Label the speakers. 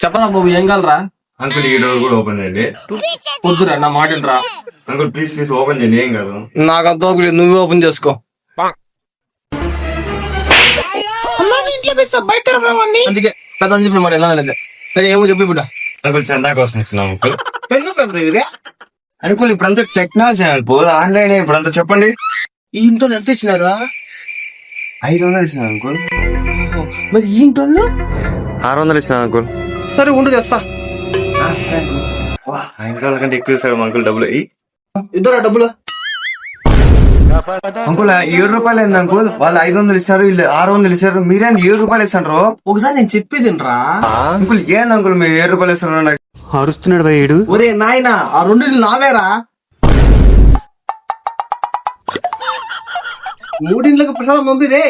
Speaker 1: చెప్పరా బాబు ఏం కాలరా
Speaker 2: అంకుల్ ఈ డోర్ కూడా ఓపెన్ చేయండి.
Speaker 1: వద్దురా నా మాట వినరా?
Speaker 2: అంకుల్ ప్లీజ్ ప్లీజ్ ఓపెన్ చేయండి ఏం కాదు.
Speaker 1: నాకు అంత ఓపిక నువ్వే ఓపెన్ చేసుకో. అందుకే పెద్ద చెప్పిన మాట ఎలా లేదు సరే ఏమో చెప్పి బిడ్డ
Speaker 2: అంకుల్ చందా కోసం వచ్చినాం అంకుల్
Speaker 1: పెన్ను పేపర్
Speaker 2: అంకుల్ ఇప్పుడంతా టెక్నాలజీ అంకుల్ ఆన్లైన్ ఇప్పుడంతా చెప్పండి.
Speaker 1: ఈ ఇంట్లో ఎంత ఇచ్చినారా?
Speaker 2: ఐదు వందలు ఇచ్చినా అంకుల్
Speaker 1: మరి ఈ ఇంట్లో
Speaker 2: ఆరు వందలు ఇచ్చినా అంకుల్.
Speaker 1: సరే ఉండు తెస్తా.
Speaker 2: ఐదు వందల కంటే ఎక్కువ ఇస్తాడు అంకుల్ డబ్బులు.
Speaker 1: ఇద్దరా డబ్బులు?
Speaker 2: అంకుల్ ఏడు రూపాయలు ఏంది అంకుల్? వాళ్ళు ఐదు వందలు ఇస్తారు వీళ్ళు ఆరు వందలు ఇస్తారు. మీరేంది ఏడు రూపాయలు ఇస్తారు
Speaker 1: ఒకసారి నేను చెప్పేది రా
Speaker 2: అంకుల్ ఏంది అంకుల్ మీరు ఏడు రూపాయలు ఇస్తున్నారు? నాకు
Speaker 3: అరుస్తున్నాడు ఏడు.
Speaker 1: ఒరే నాయనా ఆ రెండు నావేరా? మూడింట్లకు ప్రసాదం పంపిదే